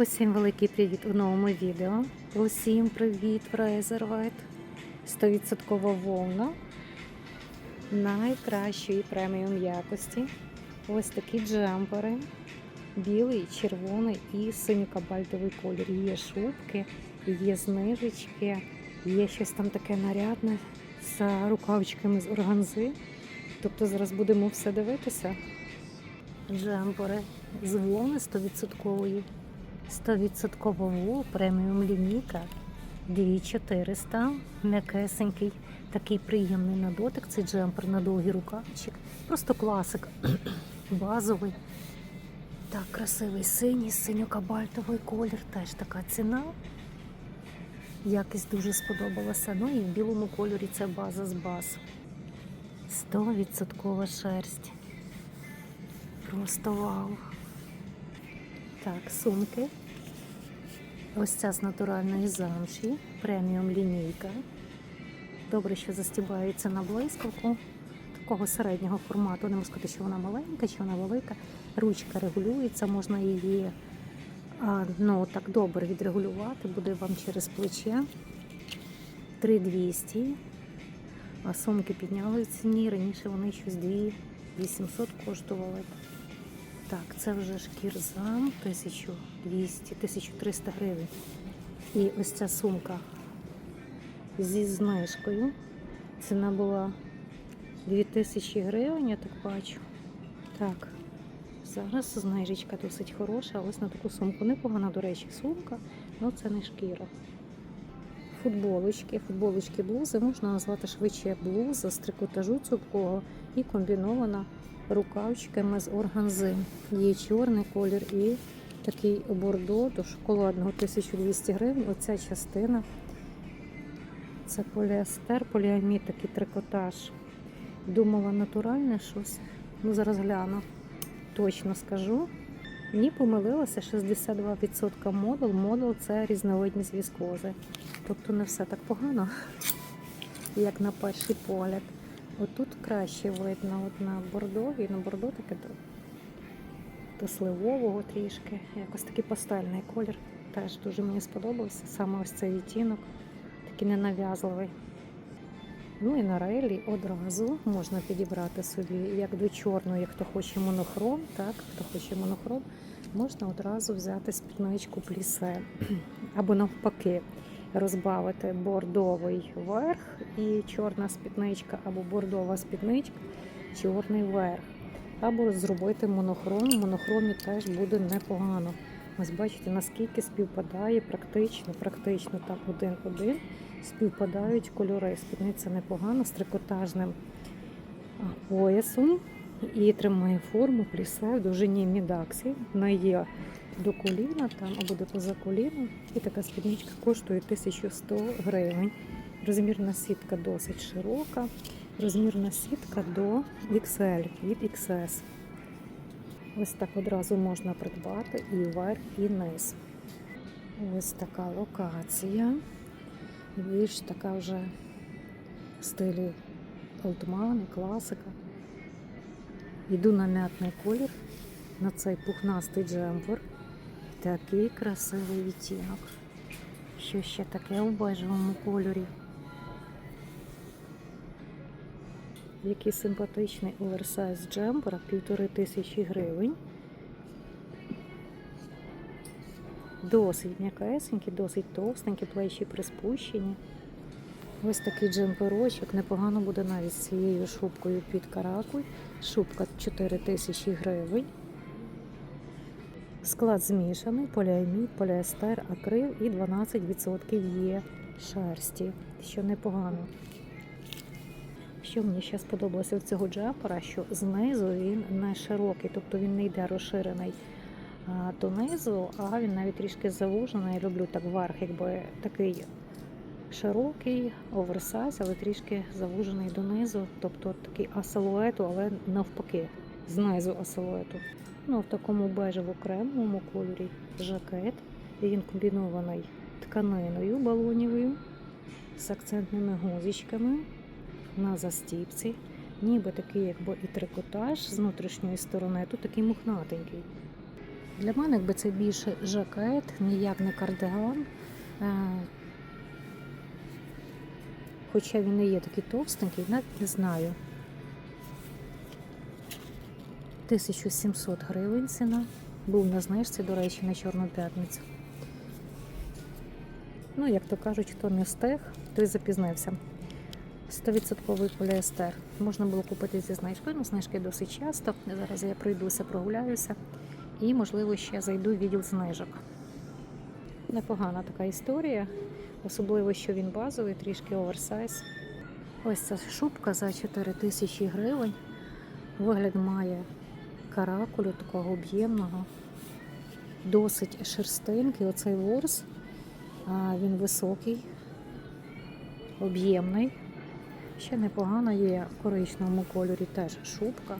Усім великий привіт у новому відео. Усім привіт, Фрезервайт. 100% вовна найкращої преміум якості. Ось такі джемпери. Білий, червоний і синьо-кабальтовий колір. Є шубки, є знижечки, є щось там таке нарядне з рукавичками з органзи. Тобто зараз будемо все дивитися. Джемпери з вовни 100%. 100% вол, преміум лінійка 2400, м'якесенький, такий приємний на дотик. Цей джемпер на довгий рукавчик. Просто класик базовий. Так, красивий синій, синьо-кабальтовий колір, теж така ціна. Якість дуже сподобалася. Ну і в білому кольорі це база з баз. 100% шерсть. Просто вау. Так, сумки. Ось ця з натуральної замші, преміум лінійка. Добре, що застібається на блискавку. Такого середнього формату. Не можу сказати, що вона маленька, чи вона велика. Ручка регулюється, можна її ну, так добре відрегулювати, буде вам через плече. 3200. А сумки підняли в ціні. Раніше вони щось 2800 коштували. Так, це вже шкірзам 1200, 1300 гривень. І ось ця сумка зі знижкою. Ціна була 2000 гривень, я так бачу. Так, зараз знижечка досить хороша. Ось на таку сумку. Непогана, до речі, сумка, але це не шкіра. Футболочки, футболочки блузи можна назвати швидше блуза з трикотажу цупкого і комбінована рукавчиками з органзи. Є чорний колір і такий бордо до шоколадного 1200 гривень. Оця частина це поліестер, поліамід, такий трикотаж. Думала натуральне щось. Ну, зараз гляну. Точно скажу. Ні, помилилася 62% модул. Модул це різновидність віскози. Тобто не все так погано, як на перший погляд. Отут краще видно от на бордові, на бордо таке до, до сливового трішки. Якось такий пастельний колір. Теж дуже мені сподобався. Саме ось цей відтінок, такий ненав'язливий. Ну і на рейлі одразу можна підібрати собі як до чорного, як хто хоче монохром, так, хто хоче монохром, можна одразу взяти спідничку плісе. Або навпаки, розбавити бордовий верх і чорна спідничка, або бордова спідничка, чорний верх. Або зробити монохром. В монохромі теж буде непогано. Ось бачите, наскільки співпадає практично, практично так один-один співпадають кольори. Спідниця непогана з трикотажним поясом і тримає форму плісе в довжині мідаксі. Вона є до коліна там або до поза коліном. І така спідничка коштує 1100 гривень. Розмірна сітка досить широка. Розмірна сітка до XL від XS. Ось так одразу можна придбати і верх, і низ. Ось така локація. Більш така вже в стилі олдмани, класика. Йду на м'ятний колір на цей пухнастий джемпер. Такий красивий відтінок. Що ще таке у бежевому кольорі? Який симпатичний оверсайз джемпера, півтори тисячі гривень. Досить м'якесенький, досить товстенький, плечі приспущені. Ось такий джемперочок. Непогано буде навіть з цією шубкою під каракуль. Шубка 4 тисячі гривень. Склад змішаний, поліамід, поліестер, акрил і 12% є шерсті, що непогано. Що мені ще сподобалося в цього джемпера, що знизу він не широкий, тобто він не йде розширений донизу, а він навіть трішки завужений. Люблю так верх, якби такий широкий, оверсайз, але трішки завужений донизу, тобто такий асилуету, але навпаки, знизу асилуету. Ну, в такому бежево-кремовому кольорі жакет. Він комбінований тканиною балонівою з акцентними гузичками на застіпці. Ніби такий, якби і трикотаж з внутрішньої сторони, тут такий мухнатенький. Для мене якби це більше жакет, ніяк не кардиган. Е, Хоча він не є такий товстенький, навіть не знаю. 1700 гривень ціна. Був на знижці, до речі, на Чорну п'ятницю. Ну, як то кажуть, хто не встиг, той запізнився. 100% поліестер. Можна було купити зі знижкою, ну знижки досить часто. Зараз я пройдуся, прогуляюся і, можливо, ще зайду в відділ знижок. Непогана така історія, особливо, що він базовий, трішки оверсайз. Ось ця шубка за 4 тисячі гривень. Вигляд має каракулю такого об'ємного, досить шерстинки. Оцей ворс, він високий, об'ємний. Ще непогано є в коричневому кольорі теж шубка.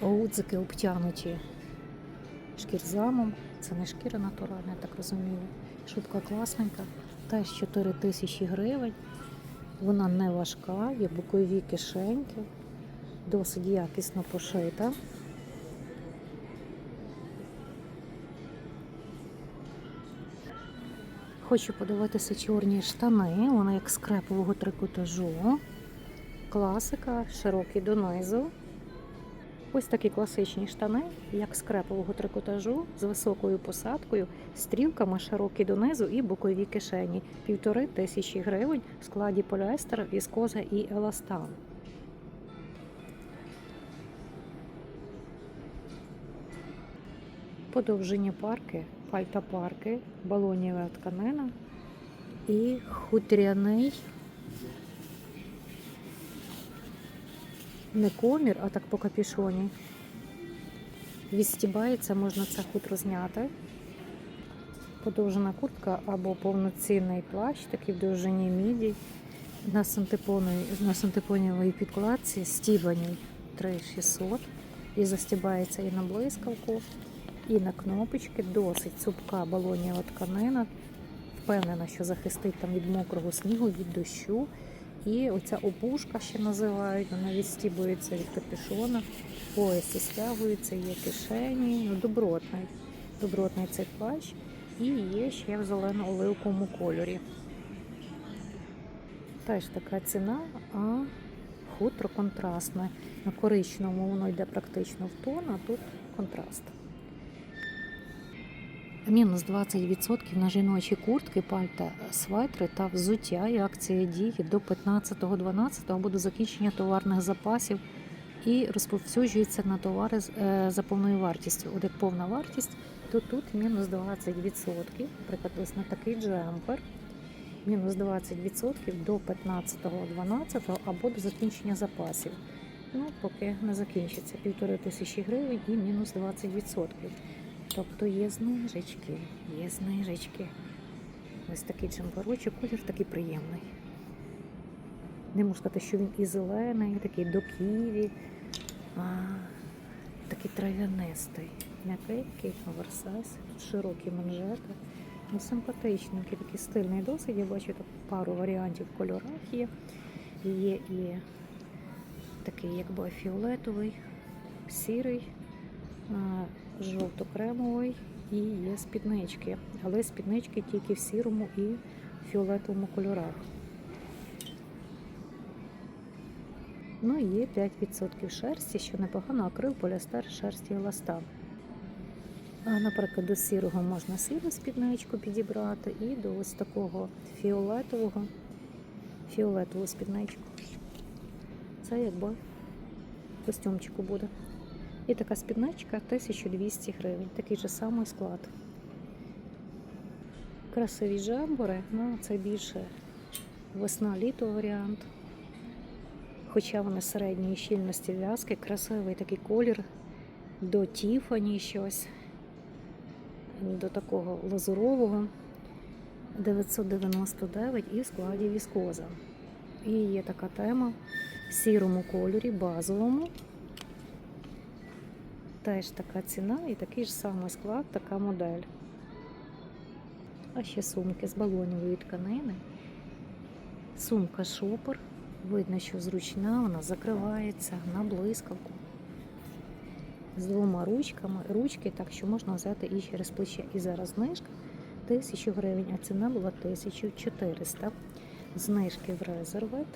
Гудзики обтянуті шкірзамом. Це не шкіра натуральна, я так розумію. Шубка класненька, теж 4 тисячі гривень. Вона не важка, є бокові кишеньки, досить якісно пошита. Хочу подивитися чорні штани, вони як з крепового трикотажу. Класика, широкий донизу. Ось такі класичні штани, як з крепового трикотажу, з високою посадкою, стрілками широкі донизу і бокові кишені. Півтори тисячі гривень в складі поліестер, віскоза і еластан. Подовжені парки, пальта парки, балонієва тканина і хутряний не комір, а так по капюшоні. Відстібається, можна це хутро зняти. Подовжена куртка або повноцінний плащ, такий в довжині міді. На синтепоновій, на синтепоновій підкладці стібаній 3600. І застібається і на блискавку, і на кнопочки. Досить цупка балонієва тканина. Впевнена, що захистить там від мокрого снігу, від дощу. І оця опушка ще називають, вона відстібується від капюшона, пояси стягуються, є кишені. Ну, добротний. Добротний цей плащ. І є ще в зелено-оливковому кольорі. Теж така ціна, а хутро контрастне. На коричневому воно йде практично в тон, а тут контраст. Мінус 20% на жіночі куртки, пальта, светри та взуття. І акція діє до 15.12 або до закінчення товарних запасів і розповсюджується на товари е, за повною вартістю. От як повна вартість, то тут мінус 20%. Наприклад, ось на такий джемпер. Мінус 20% до 15.12 або до закінчення запасів. Ну, поки не закінчиться півтори тисячі гривень і мінус 20%. Тобто є знижечки, є знижечки. Ось такий джемперочок, колір такий приємний. Не можу сказати, що він і зелений, і такий до ківі, а такий трав'янистий. М'якенький, оверсайз, тут широкі манжети. Ну, симпатичненький, такий стильний досить. Я бачу тут пару варіантів в кольорах є. Є і такий, якби фіолетовий, сірий, а, жовто-кремовий і є спіднички. Але спіднички тільки в сірому і фіолетовому кольорах. Ну, є 5% шерсті, що непогано акрил, поліестер, шерсті і еластан. А, наприклад, до сірого можна сіру спідничку підібрати і до ось такого фіолетового, фіолетову спідничку. Це якби костюмчику буде. І така спідничка 1200 гривень. Такий же самий склад. Красиві жамбори, ну це більше весна-літо варіант. Хоча вони середньої щільності в'язки, красивий такий колір до Тіфані щось, до такого лазурового 999 і в складі віскоза. І є така тема в сірому кольорі, базовому. Теж така ціна і такий ж самий склад, така модель. А ще сумки з балонівої тканини. Сумка шопер. Видно, що зручна, вона закривається на блискавку. з двома ручками, ручки, так що можна взяти і через плече. І зараз знижка 1000 гривень, а ціна була 1400. Знижки в резервет.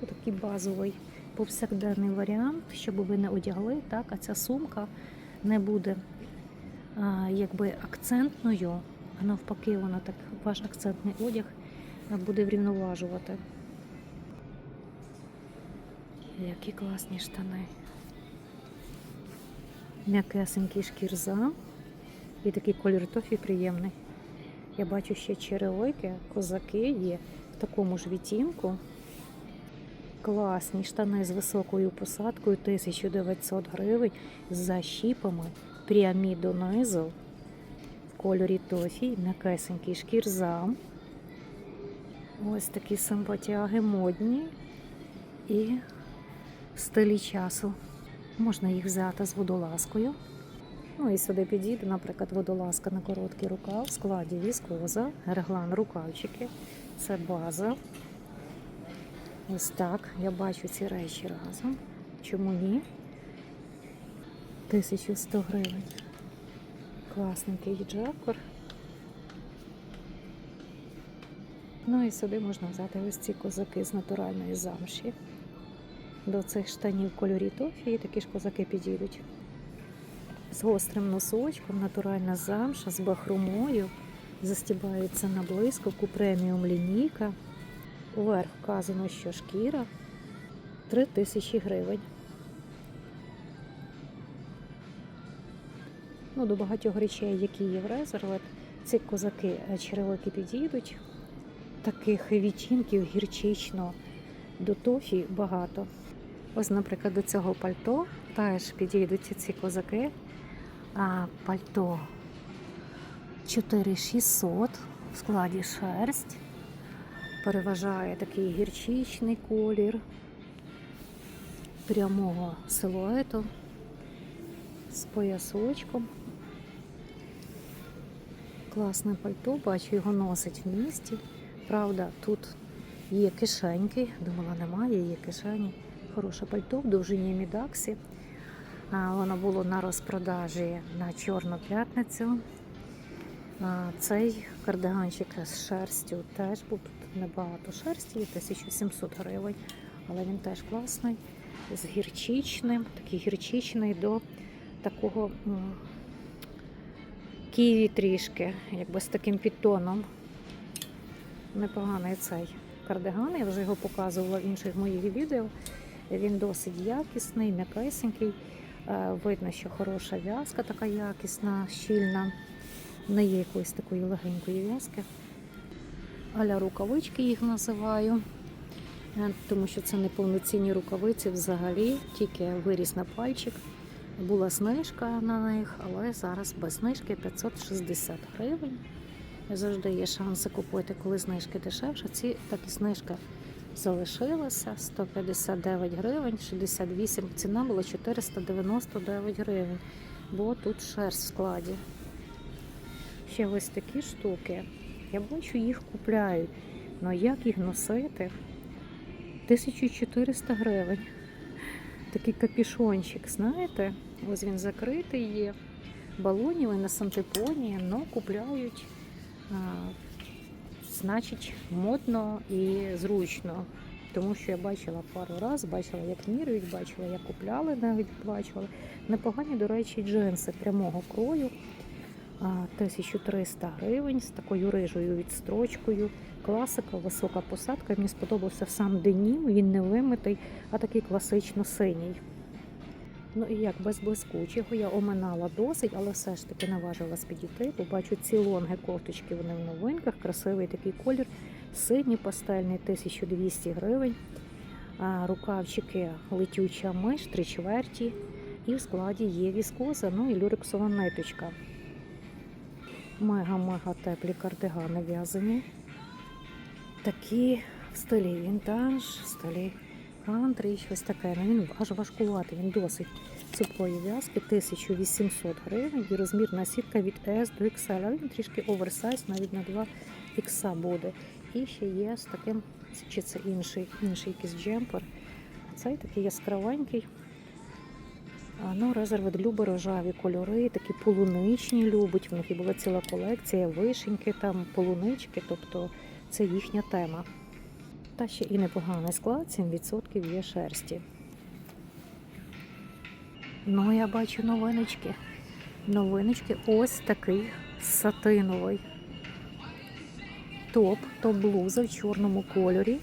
Такий базовий повсякденний варіант, щоб ви не одягли, так, а ця сумка не буде а, якби акцентною, а навпаки, вона так, ваш акцентний одяг буде врівноважувати. Які класні штани. М'якесенький шкірза. І такий колір тофі приємний. Я бачу ще черевики, козаки є в такому ж відтінку. Класні штани з високою посадкою 1900 гривень з защіпами прямі донизу в кольорі тофі, м'якесенький шкірзам. Ось такі симпатяги модні і в стилі часу. Можна їх взяти з водолазкою. Ну і сюди підійде, наприклад, водолазка на короткий рукав в складі віскоза, реглан рукавчики. Це база. Ось так. Я бачу ці речі разом. Чому ні? 1100 гривень. Класненький джакор. Ну і сюди можна взяти ось ці козаки з натуральної замші. До цих штанів кольорі тофії такі ж козаки підійдуть. З гострим носочком, натуральна замша з бахромою. Застібається на блискавку преміум лінійка. Уверх вказано, що шкіра 3000 гривень. Ну, до багатьох речей, які є в резервет, ці козаки е, черевики підійдуть. Таких відтінків гірчично до тофі багато. Ось, наприклад, до цього пальто теж підійдуть ці козаки. А пальто 4600 в складі шерсть. Переважає такий гірчичний колір прямого силуету з поясочком. Класне пальто, бачу, його носить в місті. Правда, тут є кишеньки, думала, немає, є кишені. Хороше пальто в довжині мідаксі. Воно було на розпродажі на Чорну п'ятницю. Цей кардиганчик з шерстю теж був тут небагато шерсті, 1700 гривень, але він теж класний, з гірчичним, такий гірчичний до такого ківі трішки, якби з таким підтоном. Непоганий цей кардиган, я вже його показувала в інших моїх відео. Він досить якісний, м'якесенький. Е, Видно, що хороша в'язка, така якісна, щільна. Не є якоїсь такої легенької в'язки. Аля рукавички їх називаю, Е, тому що це не повноцінні рукавиці взагалі, тільки виріс на пальчик. Була знижка на них, але зараз без знижки 560 гривень. Завжди є шанси купити, коли знижки дешевше. Ці так і знижка залишилася 159 гривень, 68 ціна була 499 гривень, бо тут шерсть в складі. Ще ось такі штуки. Я бачу, їх купляють. але як їх носити? 1400 гривень. Такий капішончик, знаєте? Ось він закритий є. Балонів на сантипоні, але купляють. Значить, модно і зручно. Тому що я бачила пару разів, бачила, як міряють, бачила, як купляли, навіть плачували. Непогані, до речі, джинси прямого крою. А, 1300 гривень з такою рижою відстрочкою. Класика, висока посадка. Мені сподобався сам денім, він не вимитий, а такий класично синій. Ну і як без блискучого я оминала досить, але все ж таки наважилась підійти. Побачу ці лонги кофточки, вони в новинках, красивий такий колір, синій пастельний, 1200 гривень. Рукавчики летюча миш, три чверті. І в складі є віскоза, ну і люрексова ниточка. Мега-мега теплі кардигани в'язані. Такі в стилі вінтаж, в стилі кантрі, щось таке. Ну, він аж важкуватий, він досить цупкої в'язки, 1800 гривень і розмірна сітка від S до XL, він трішки оверсайз, навіть на 2 X буде. І ще є з таким, чи це інший, інший якийсь джемпер. цей такий яскравенький. Ну, резервет любить рожеві кольори, такі полуничні любить. В них і була ціла колекція, вишеньки, там, полунички, тобто це їхня тема. Та ще і непоганий склад, 7% є шерсті. Ну, я бачу новиночки. Новиночки ось такий сатиновий топ, топ блуза в чорному кольорі.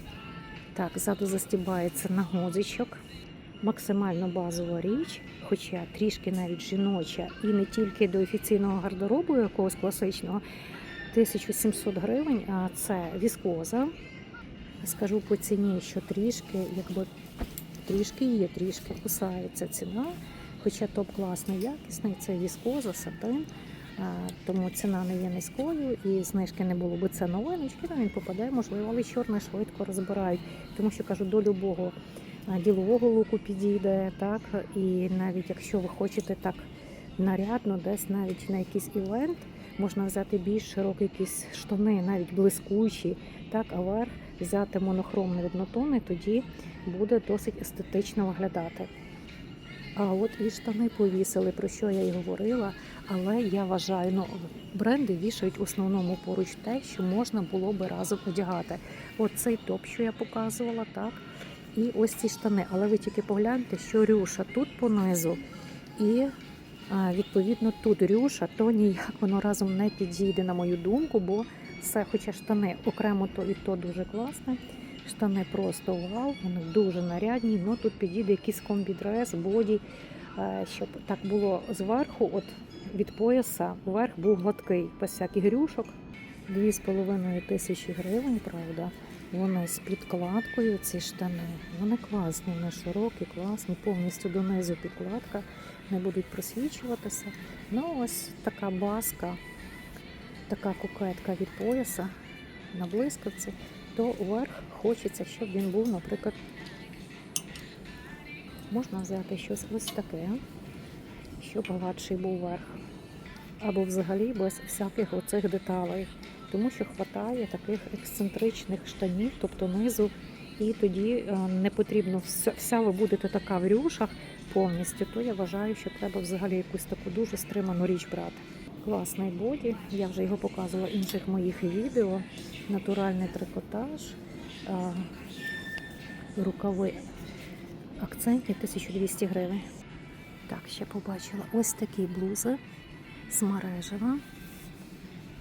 Так, ззаду застібається на гудзичок. Максимально базова річ, хоча трішки навіть жіноча, і не тільки до офіційного гардеробу якогось класичного. 1700 гривень, а це віскоза. Скажу по ціні, що трішки, якби трішки є, трішки кусається ціна. Хоча топ класний, якісний, це віскоза, сатин. Тому ціна не є низькою і знижки не було би це новиночки, то він попаде, можливо, але чорне швидко розбирають. Тому що кажу, до любого ділового луку підійде, так і навіть якщо ви хочете так нарядно, десь навіть на якийсь івент, можна взяти більш широкі якісь штани, навіть блискучі, так, а верх взяти монохромний однотонний, тоді буде досить естетично виглядати. А от і штани повісили, про що я і говорила. Але я вважаю, ну бренди вішають в основному поруч те, що можна було би разом одягати. От цей топ, що я показувала, так. І ось ці штани. Але ви тільки погляньте, що рюша тут понизу. І відповідно тут рюша, то ніяк воно разом не підійде, на мою думку, бо все, хоча штани окремо то і то дуже класне. Штани просто вау, вони дуже нарядні. Ну тут підійде якийсь комбідрес, боді, е, щоб так було зверху, от від пояса, вверх був гладкий, без всяких грюшок. Дві з половиною тисячі гривень, правда. Вони з підкладкою, ці штани. Вони класні, вони широкі, класні, повністю донизу підкладка, не будуть просвічуватися. Ну, ось така баска, така кокетка від пояса на блискавці то вверх хочеться, щоб він був, наприклад, можна взяти щось ось таке, щоб гладший був верх. Або взагалі без всяких оцих деталей. Тому що вистачає таких ексцентричних штанів, тобто низу, і тоді е, не потрібно вся, ви будете така в рюшах повністю, то я вважаю, що треба взагалі якусь таку дуже стриману річ брати. Класний боді, я вже його показувала в інших моїх відео. Натуральний трикотаж, а, рукави акцентні 1200 гривень. Так, ще побачила ось такі блузи з мережева.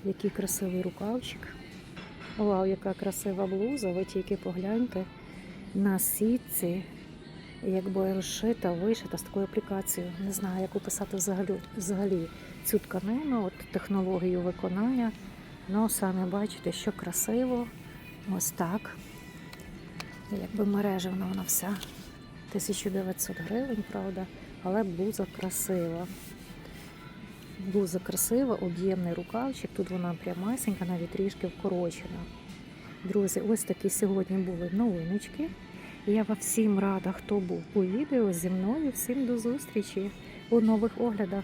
Який красивий рукавчик. Вау, яка красива блуза, ви тільки погляньте на сітці, якби розшита, вишита з такою аплікацією. Не знаю, як описати взагалі, взагалі цю тканину, от технологію виконання. Ну, самі бачите, що красиво. Ось так. Якби мережевна вона вся. 1900 гривень, правда, але блуза красива. Блуза красива, об'ємний рукавчик. Тут вона прямасенька, навіть трішки вкорочена. Друзі, ось такі сьогодні були новиночки. Я вам всім рада, хто був у відео зі мною. Всім до зустрічі у нових оглядах.